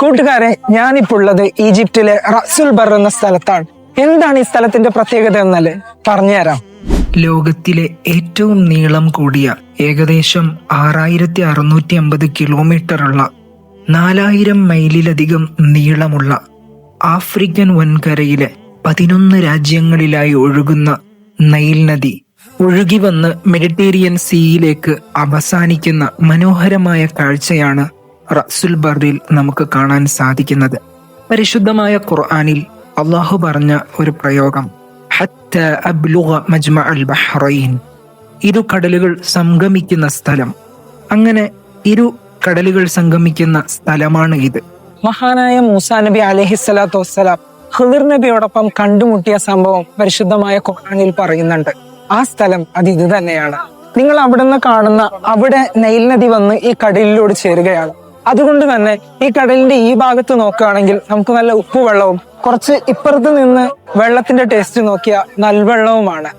കൂട്ടുകാരെ ഞാനിപ്പോൾ ഉള്ളത് ഈജിപ്തിലെ റസുൽ ബർ എന്ന സ്ഥലത്താണ്. എന്താണ് ഈ സ്ഥലത്തിന്റെ പ്രത്യേകത എന്നല്ലേ? പറഞ്ഞുതരാം. ലോകത്തിലെ ഏറ്റവും നീളം കൂടിയ ഏകദേശം ആറായിരത്തി അറുന്നൂറ്റി അമ്പത് കിലോമീറ്ററുള്ള നാലായിരം മൈലിലധികം നീളമുള്ള ആഫ്രിക്കൻ വൻകരയിലെ പതിനൊന്ന് രാജ്യങ്ങളിലായി ഒഴുകുന്ന നൈൽ നദി ഒഴുകി വന്ന് മെഡിറ്റേറിയൻ സീയിലേക്ക് അവസാനിക്കുന്ന മനോഹരമായ കാഴ്ചയാണ് റസുൽ ബർദിൽ നമുക്ക് കാണാൻ സാധിക്കുന്നത് പരിശുദ്ധമായ ഖുർആാനിൽ അള്ളാഹു പറഞ്ഞ ഒരു പ്രയോഗം. ഹത്ത അബ്ലുഗ ഇരു കടലുകൾ സംഗമിക്കുന്ന സ്ഥലം. അങ്ങനെ ഇരു കടലുകൾ സംഗമിക്കുന്ന സ്ഥലമാണ് ഇത്. മഹാനായ മൂസാ നബി അലഹിസ്സലാത്തു വസ്സലാം ഖിദിർ നബിയോടൊപ്പം കണ്ടുമുട്ടിയ സംഭവം പരിശുദ്ധമായ ഖുർആനിൽ പറയുന്നുണ്ട്. ആ സ്ഥലം അത് ഇത് തന്നെയാണ്. നിങ്ങൾ അവിടെ നിന്ന് കാണുന്ന അവിടെ നൈൽ നദി വന്ന് ഈ കടലിലോട് ചേരുകയാണ്. അതുകൊണ്ട് തന്നെ ഈ കടലിന്റെ ഈ ഭാഗത്ത് നോക്കുകയാണെങ്കിൽ നമുക്ക് നല്ല ഉപ്പുവെള്ളവും കുറച്ച് ഇപ്പുറത്ത് നിന്ന് വെള്ളത്തിന്റെ ടേസ്റ്റ് നോക്കിയ നൽവെള്ളവുമാണ്